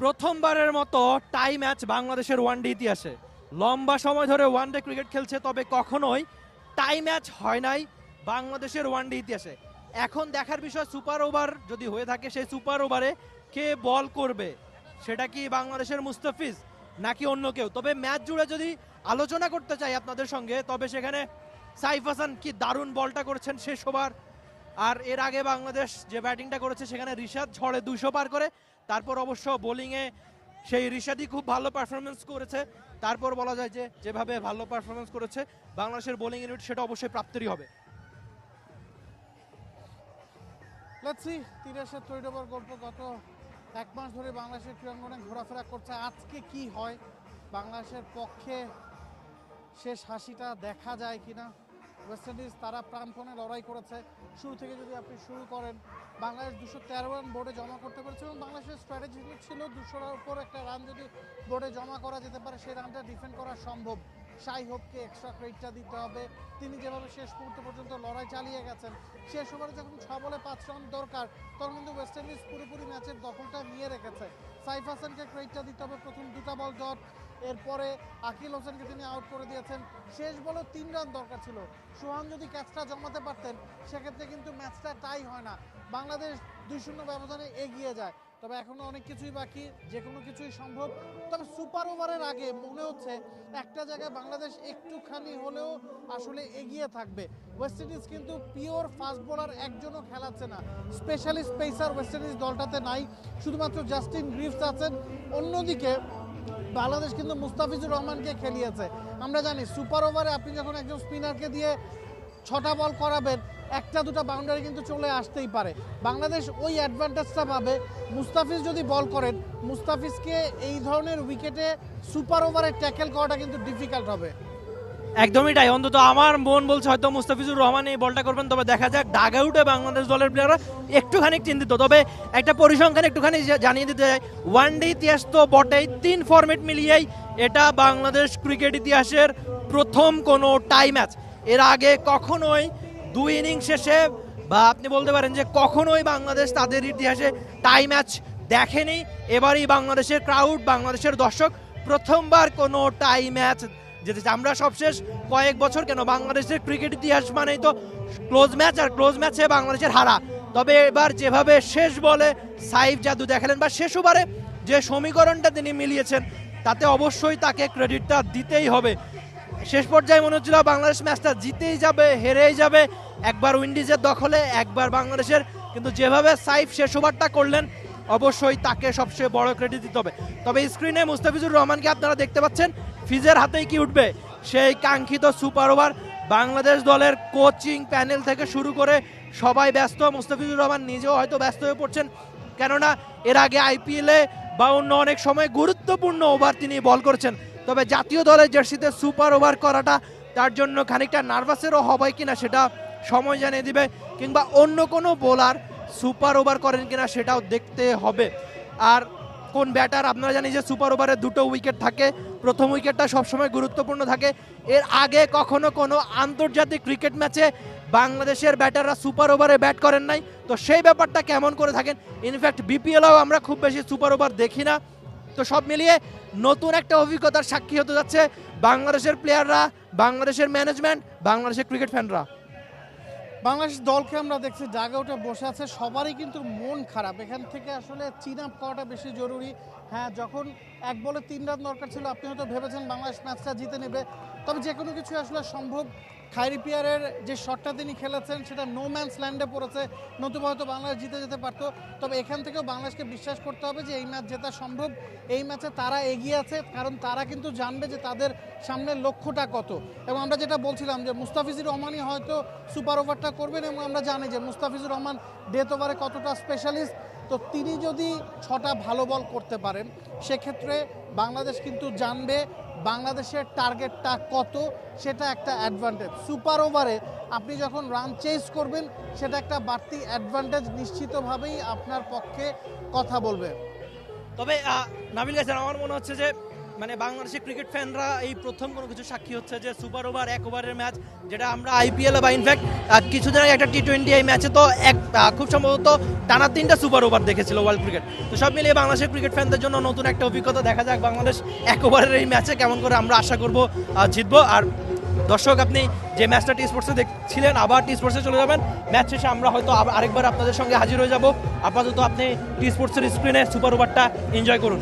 প্রথমবারের মতো টাই ম্যাচ বাংলাদেশের ওয়ানডে ইতিহাসে। লম্বা সময় ধরে ওয়ানডে ক্রিকেট খেলছে, তবে কখনোই টাই ম্যাচ হয় নাই বাংলাদেশের ওয়ানডে ইতিহাসে। এখন দেখার বিষয়, সুপার ওভার যদি হয়ে থাকে, সেই সুপার ওভারে কে বল করবে? সেটা কি বাংলাদেশের মুস্তাফিজ নাকি অন্য কেউ? তবে ম্যাচ জুড়ে যদি আলোচনা করতে চাই আপনাদের সঙ্গে, তবে সেখানে সাইফ হাসান কি দারুণ বলটা করেছেন শেষ ওভার। আর এর আগে বাংলাদেশ যে ব্যাটিংটা করেছে, সেখানে রিশাদ ঝড়ে দুশো পার করে। তারপর অবশ্য বোলিংয়ে সেই রিশাদই খুব ভালো পারফরমেন্স করেছে। তারপর বলা যায় যে, যেভাবে ভালো পারফরমেন্স করেছে, বাংলাদেশের বোলিং ইউনিট সেটা অবশ্যই প্রাপ্তিরই হবে। সি তিরাশের তৈরি ওভার গল্প গত এক মাস ধরে বাংলাদেশের ক্রীড়াঙ্গনে ঘোরাফেরা করছে। আজকে কি হয়? বাংলাদেশের পক্ষে শেষ হাসিটা দেখা যায় কিনা? ওয়েস্ট ইন্ডিজ তারা প্রাণপণে লড়াই করেছে। শুরু থেকে যদি আপনি শুরু করেন, বাংলাদেশ দুশো তেরো রান বোর্ডে জমা করতে পেরেছে এবং বাংলাদেশের স্ট্র্যাটেজি ছিল দুশোর উপর একটা রান যদি বোর্ডে জমা করা যেতে পারে, সেই রানটা ডিফেন্ড করা সম্ভব। সাই হোপকে এক্সট্রা ক্রেডিটটা দিতে হবে। তিনি যেভাবে শেষ মুহূর্ত পর্যন্ত লড়াই চালিয়ে গেছেন, শেষ ওভারে যখন ছ বলে পাঁচ রান দরকার, তখন কিন্তু ওয়েস্ট ইন্ডিজ পুরোপুরি ম্যাচের দখলটা নিয়ে রেখেছে। সাইফ হাসানকে ক্রেডিটটা দিতে হবে প্রথম দুটা বল ডট এরপরে আকিল হোসেনকে তিনি আউট করে দিয়েছেন। শেষ বলে তিন রান দরকার ছিল। সোহান যদি ক্যাচটা জমাতে পারতেন, সেক্ষেত্রে কিন্তু ম্যাচটা টাই হয় না। বাংলাদেশ দুই শূন্য ব্যবধানে এগিয়ে যায়। তবে এখনও অনেক কিছুই বাকি যে কোনো কিছুই সম্ভব। তবে সুপার ওভারের আগে মনে হচ্ছে একটা জায়গায় বাংলাদেশ একটুখানি হলেও আসলে এগিয়ে থাকবে। ওয়েস্ট ইন্ডিজ কিন্তু পিওর ফাস্ট বোলার একজনও খেলাচ্ছে না। স্পেশালিস্ট পেসার ওয়েস্ট ইন্ডিজ দলটাতে নাই। শুধুমাত্র জাস্টিন গ্রিফস আছেন। অন্যদিকে বাংলাদেশ কিন্তু মুস্তাফিজুর রহমানকে খেলিয়েছে। আমরা জানি সুপার ওভারে আপনি যখন একজন স্পিনারকে দিয়ে ছটা বল করাবেন, একটা দুটা বাউন্ডারি কিন্তু চলে আসতেই পারে। বাংলাদেশ ওই অ্যাডভান্টেজটা পাবে। মুস্তাফিজ যদি বল করেন, মুস্তাফিজকে এই ধরনের উইকেটে সুপার ওভারে ট্যাকেল করাটা কিন্তু ডিফিকাল্ট হবে। একদমই তাই। অন্তত আমার মন বলছে হয়তো মুস্তাফিজুর রহমান এই বলটা করবেন, তবে দেখা যাক, ডাগ আউটে বাংলাদেশ দলের প্লেয়াররা একটুখানি চিন্তিত। তবে একটা পরিসংখ্যান একটুখানি জানিয়ে দিতে চাই ওয়ান ডে ইতিহাস তো বটেই, তিন ফরম্যাট মিলিয়েই এটা বাংলাদেশ ক্রিকেট ইতিহাসের প্রথম কোনো টাই ম্যাচ এর আগে কখনোই দুই ইনিংস শেষে বা আপনি বলতে পারেন যে কখনোই বাংলাদেশ তাদের ইতিহাসে টাই ম্যাচ দেখেনি। এবারই বাংলাদেশের ক্রাউড বাংলাদেশের দর্শক প্রথমবার কোনো টাই ম্যাচ যেতে চাই আমরা সবশেষ কয়েক বছর কেন? বাংলাদেশের ক্রিকেট ইতিহাস মানেই তো ক্লোজ ম্যাচ আর ক্লোজ ম্যাচে বাংলাদেশের হারা। তবে এবার যেভাবে শেষ বলে সাইফ জাদু দেখালেন বা শেষ ওভারে যে সমীকরণটা তিনি মিলিয়েছেন, তাতে অবশ্যই তাকে ক্রেডিটটা দিতেই হবে। শেষ পর্যায়ে মনে হচ্ছিল বাংলাদেশ ম্যাচটা জিতেই যাবে, হেরেই যাবে, একবার উইন্ডিজের দখলে, একবার বাংলাদেশের। কিন্তু যেভাবে সাইফ শেষ ওভারটা করলেন, অবশ্যই তাকে সবচেয়ে বড় ক্রেডিট দিতে হবে। তবে স্ক্রিনে মুস্তাফিজুর রহমানকে আপনারা দেখতে পাচ্ছেন ফিজের হাতেই কি উঠবে? সেই কাঙ্ক্ষিত সুপার ওভার বাংলাদেশ দলের কোচিং প্যানেল থেকে শুরু করে সবাই ব্যস্ত। মুস্তাফিজুর রহমান নিজেও হয়তো ব্যস্ত হয়ে পড়ছেন। কেননা এর আগে আইপিএলে বা অন্য অনেক সময় গুরুত্বপূর্ণ ওভার তিনি বল করছেন। তবে জাতীয় দলের জার্সিতে সুপার ওভার করাটা তার জন্য খানিকটা নার্ভাসেরও হবে কিনা সেটা সময় জানিয়ে দিবে, কিংবা অন্য কোনো বোলার সুপার ওভার করেন কিনা সেটাও দেখতে হবে। আর কোন ব্যাটার, আপনারা জানি যে সুপার ওভারে দুটো উইকেট থাকে। প্রথম উইকেটটা সবসময় গুরুত্বপূর্ণ থাকে। এর আগে কখনো কোনো আন্তর্জাতিক ক্রিকেট ম্যাচে বাংলাদেশের ব্যাটাররা সুপার ওভারে ব্যাট করেন নাই। তো সেই ব্যাপারটা কেমন করে থাকেন? ইনফ্যাক্ট বিপিএলও আমরা খুব বেশি সুপার ওভার দেখি না। তো সব মিলিয়ে নতুন একটা অভিজ্ঞতার সাক্ষী হতে যাচ্ছে বাংলাদেশের প্লেয়াররা বাংলাদেশের ম্যানেজমেন্ট বাংলাদেশের ক্রিকেট ফ্যানরা বাংলাদেশ দলকে আমরা দেখছি জায়গা উঠে বসে আছে। সবারই কিন্তু মন খারাপ। এখান থেকে আসলে চিন আপ করাটা বেশি জরুরি। হ্যাঁ যখন এক বলে তিন রাত দরকার ছিল, আপনি হয়তো ভেবেছেন বাংলাদেশ ম্যাচটা জিতে নেবে। তবে যে কোনো কিছু আসলে সম্ভব। খাইরি পিয়ারের যে শটটা তিনি খেলেছেন, সেটা নো ম্যান্স ল্যান্ডে পড়েছে। নতুবা হয়তো বাংলাদেশ জিতে যেতে পারতো। তবে এখান থেকেও বাংলাদেশকে বিশ্বাস করতে হবে যে এই ম্যাচ জেতা সম্ভব। এই ম্যাচে তারা এগিয়ে আছে, কারণ তারা কিন্তু জানবে যে তাদের সামনের লক্ষ্যটা কত। এবং আমরা যেটা বলছিলাম যে মুস্তাফিজুর রহমানই হয়তো সুপার ওভারটা করবেন এবং আমরা জানি যে মুস্তাফিজুর রহমান ডেথ ওভারে কতটা স্পেশালিস্ট তো তিনি যদি ছটা ভালো বল করতে পারেন, সেক্ষেত্রে বাংলাদেশ কিন্তু জানবে বাংলাদেশের টার্গেটটা কত, সেটা একটা অ্যাডভান্টেজ সুপার ওভারে আপনি যখন রান চেস করবেন, সেটা একটা বাড়তি অ্যাডভান্টেজ নিশ্চিতভাবেই আপনার পক্ষে কথা বলবে। তবে নাবিল গেছেন আমার মনে হচ্ছে যে মানে বাংলাদেশের ক্রিকেট ফ্যানরা এই প্রথম কোনো কিছু সাক্ষী হচ্ছে যে সুপার ওভার, এক ওভারের ম্যাচ, যেটা আমরা আইপিএল বা ইনফ্যাক্ট কিছুদিন আগে একটা টি টোয়েন্টি এই ম্যাচে তো এক খুব সম্ভবত টানা তিনটা সুপার ওভার দেখেছিল ওয়ার্ল্ড ক্রিকেট তো সব মিলিয়ে বাংলাদেশের ক্রিকেট ফ্যানদের জন্য নতুন একটা অভিজ্ঞতা দেখা যাক বাংলাদেশ এক ওভারের এই ম্যাচে কেমন করে আমরা আশা করব জিতবো। আর দর্শক, আপনি যে ম্যাচটা টি স্পোর্টসে দেখছিলেন, আবার টি স্পোর্টসে চলে যাবেন। ম্যাচ শেষে আমরা হয়তো আরেকবার আপনাদের সঙ্গে হাজির হয়ে যাব। আপাতত আপনি টি স্পোর্টসের স্ক্রিনে সুপার ওভারটা এনজয় করুন।